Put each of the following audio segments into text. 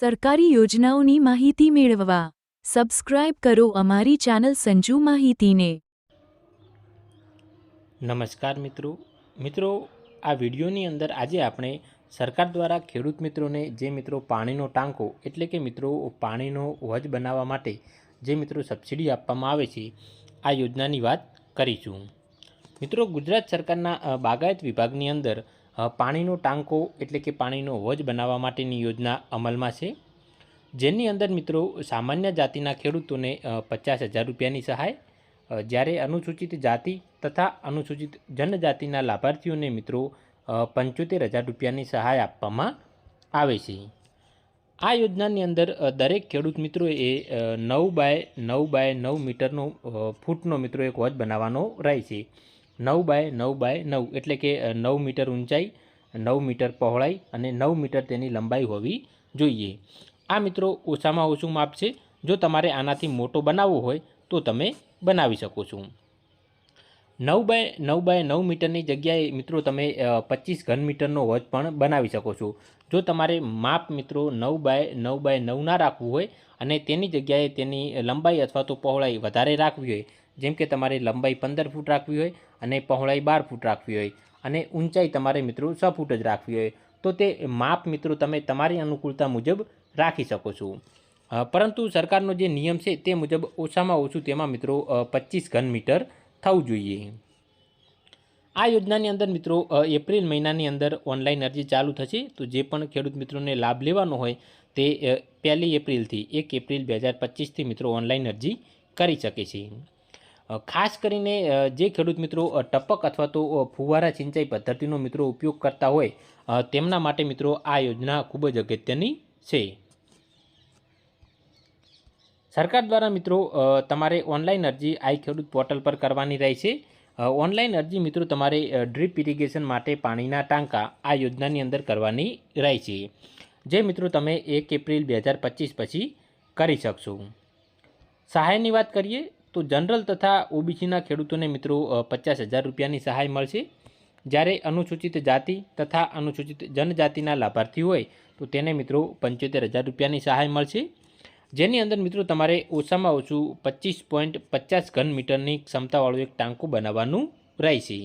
સરકારી યોજનાઓની માહિતી મેળવવા. સબસ્ક્રાઇબ કરો અમારી ચેનલ સંજુ માહિતીને. નમસ્કાર મિત્રો. મિત્રો, આ વિડીયોની અંદર આજે આપણે સરકાર દ્વારા ખેડૂત મિત્રોને જે મિત્રો પાણીનો ટાંકો, એટલે કે મિત્રો પાણીનો વજ બનાવવા માટે જે મિત્રો સબસિડી આપવામાં આવે છે, આ યોજનાની વાત કરીશું. મિત્રો, ગુજરાત સરકારના બાગાયત વિભાગની અંદર પાણીનો ટાંકો એટલે કે પાણીનો વજ બનાવવા માટેની યોજના અમલમાં છે. જેની અંદર મિત્રો સામાન્ય જાતિના ખેડૂતોને પચાસ હજાર રૂપિયાની સહાય જ્યારે અનુસૂચિત જાતિ તથા અનુસૂચિત જનજાતિના લાભાર્થીઓને મિત્રો પંચોતેર હજાર રૂપિયાની સહાય આપવામાં આવે છે. આ યોજનાની અંદર દરેક ખેડૂત મિત્રોએ નવ બાય નવ બાય નવ મીટરનો ફૂટનો મિત્રો એક વોચ બનાવવાનો રહે છે. નવ બાય નવ બાય નવ એટલે કે નવ મીટર ઊંચાઈ, નવ મીટર પહોળાઈ અને નવ મીટર તેની લંબાઈ હોવી જોઈએ. આ મિત્રો ઓછામાં ઓછું માપ છે. જો તમારે આનાથી મોટો બનાવવો હોય તો તમે બનાવી શકો છો. નવ બાય નવ બાય નવ મીટરની જગ્યાએ મિત્રો તમે પચીસ ઘન મીટરનો વોચ પણ બનાવી શકો છો. જો તમારે માપ મિત્રો નવ બાય નવ બાય નવ ના રાખવું હોય અને તેની જગ્યાએ તેની લંબાઈ અથવા તો પહોળાઈ વધારે રાખવી હોય જેમ કે તમારે લંબાઈ પંદર ફૂટ રાખવી હોય અને પહોળાઈ બાર ફૂટ રાખવી હોય અને ઊંચાઈ તમારે મિત્રો છ ફૂટ જ રાખવી હોય. તો તે માપ મિત્રો તમે તમારી અનુકૂળતા મુજબ રાખી શકો છો. પરંતુ સરકારનો જે નિયમ છે તે મુજબ ઓછામાં ઓછું તેમાં મિત્રો પચીસ ઘન મીટર થવું જોઈએ. આ યોજનાની અંદર મિત્રો એપ્રિલ મહિનાની અંદર ઓનલાઈન અરજી ચાલુ થશે. તો જે પણ ખેડૂત મિત્રોને લાભ લેવાનો હોય તે પહેલી એપ્રિલથી એક એપ્રિલ બે હજાર પચીસથી મિત્રો ઓનલાઈન અરજી કરી શકે છે. ખાસ કરીને જે ખેડૂત મિત્રો ટપક અથવા તો ફુવારા સિંચાઈ પદ્ધતિનો મિત્રો ઉપયોગ કરતા હોય તેમના માટે મિત્રો આ યોજના ખૂબ જ અગત્યની છે. સરકાર દ્વારા મિત્રો તમારે ઓનલાઈન અરજી આઈ ખેડૂત પોર્ટલ પર કરવાની રહેશે ઓનલાઈન અરજી મિત્રો તમારે ડ્રીપ ઇરિગેશન માટે પાણીના ટાંકા આ યોજનાની અંદર કરવાની રહેશે જે મિત્રો તમે એક એપ્રિલ બે હજાર પચીસ પછી કરી શકશો. સહાયની વાત કરીએ તો જનરલ તથા ઓબીસીના ખેડૂતોને મિત્રો પચાસ હજાર રૂપિયાની સહાય મળશે. જ્યારે અનુસૂચિત જાતિ તથા અનુસૂચિત જનજાતિના લાભાર્થી હોય, તો તેને મિત્રો પંચોતેર હજાર રૂપિયાની સહાય મળશે. જેની અંદર મિત્રો તમારે ઓછામાં ઓછું પચીસ પોઈન્ટ પચાસ ઘન મીટરની ક્ષમતાવાળું એક ટાંકું બનાવવાનું રહેશે.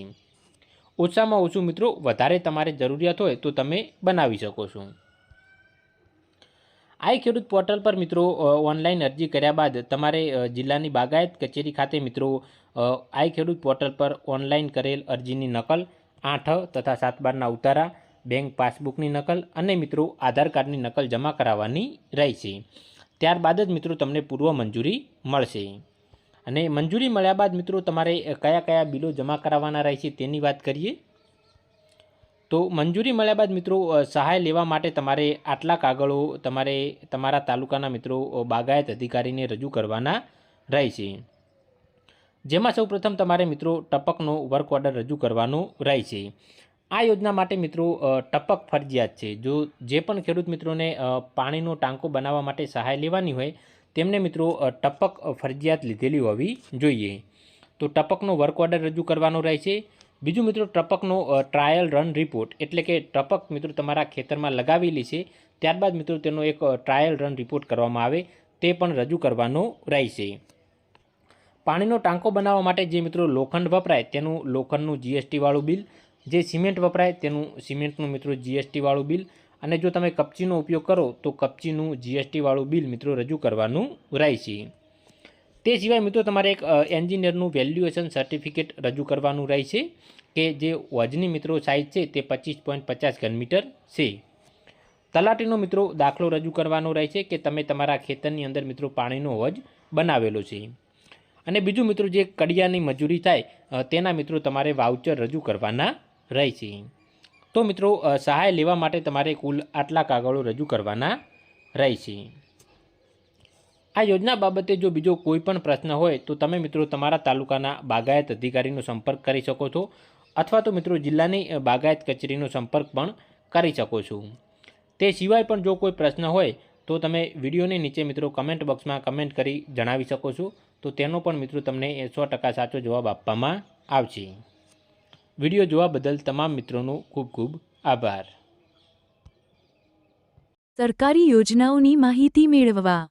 ઓછામાં ઓછું મિત્રો, વધારે તમારે જરૂરિયાત હોય તો તમે બનાવી શકો છો. આઈ ખેડૂત પોર્ટલ પર મિત્રો ઓનલાઈન અરજી કર્યા બાદ તમારે જિલ્લાની બાગાયત કચેરી ખાતે મિત્રો આ ખેડૂત પોર્ટલ પર ઓનલાઈન કરેલ અરજીની નકલ, આઠ તથા સાત બારના ઉતારા, બેંક પાસબુકની નકલ અને મિત્રો આધાર કાર્ડની નકલ જમા કરાવવાની રહેશે. ત્યારબાદ જ મિત્રો તમને પૂર્વ મંજૂરી મળશે. અને મંજૂરી મળ્યા બાદ મિત્રો તમારે કયા કયા બિલો જમા કરાવવાના રહેશે તેની વાત કરીએ. તો મંજૂરી મળ્યા બાદ મિત્રો સહાય લેવા માટે તમારે આટલા કાગળો તમારે તમારા તાલુકાના મિત્રો બાગાયત અધિકારીને રજૂ કરવાના રહેશે. જેમાં સૌપ્રથમ તમારે મિત્રો ટપકનો વર્ક ઓર્ડર રજૂ કરવાનો રહેશે. આ યોજના માટે મિત્રો ટપક ફરજિયાત છે. જો જે પણ ખેડૂત મિત્રોને પાણીનો ટાંકો બનાવવા માટે સહાય લેવાની હોય, તેમને મિત્રો ટપક ફરજિયાત લીધેલી હોવી જોઈએ. તો ટપકનો વર્ક ઓર્ડર રજૂ કરવાનો રહેશે. બીજું મિત્રો ટપકનો ટ્રાયલ રન રિપોર્ટ એટલે કે ટપક મિત્રો તમારા ખેતરમાં લગાવેલી છે, ત્યારબાદ મિત્રો તેનો એક ટ્રાયલ રન રિપોર્ટ કરવામાં આવે, તે પણ રજૂ કરવાનો રહેશે. પાણીનો ટાંકો બનાવવા માટે જે મિત્રો લોખંડ વપરાય, તેનું લોખંડનું જીએસટીવાળું બિલ, જે સિમેન્ટ વપરાય, તેનું સિમેન્ટનું મિત્રો જીએસટીવાળું બિલ, અને જો તમે કપચીનો ઉપયોગ કરો, તો કપચીનું જીએસટીવાળું બિલ મિત્રો રજૂ કરવાનું રહેશે. તે સિવાય મિત્રો તમારે એક એન્જિનિયરનું વેલ્યુએશન સર્ટિફિકેટ રજૂ કરવાનું રહેશે કે જે વજની મિત્રો સાઇઝ છે તે પચીસ પોઈન્ટ પચાસ ઘનમીટર છે. તલાટીનો મિત્રો દાખલો રજૂ કરવાનો રહેશે કે તમે તમારા ખેતરની અંદર મિત્રો પાણીનો વજ બનાવેલો છે. અને બીજું મિત્રો જે કડિયાની મજૂરી થાય તેના મિત્રો તમારે વાઉચર રજૂ કરવાના રહેશે. તો મિત્રો સહાય લેવા માટે તમારે કુલ આટલા કાગળો રજૂ કરવાના રહેશે. આ યોજના બાબતે જો બીજો કોઈ પણ પ્રશ્ન હોય, તો તમે મિત્રો તમારા તાલુકાના બાગાયત અધિકારીનો સંપર્ક કરી શકો છો અથવા તો મિત્રો જિલ્લાની બાગાયત કચેરીનો સંપર્ક પણ કરી શકો છો. તે સિવાય પણ જો કોઈ પ્રશ્ન હોય, તો તમે વિડીયોની નીચે મિત્રો કમેન્ટ બોક્સમાં કમેન્ટ કરી જણાવી શકો છો. તો તેનો પણ મિત્રો તમને સો ટકા સાચો જવાબ આપવામાં આવશે. વીડિયો જોવા બદલ તમામ મિત્રોનો ખૂબ ખૂબ આભાર. સરકારી યોજનાઓની માહિતી મેળવવા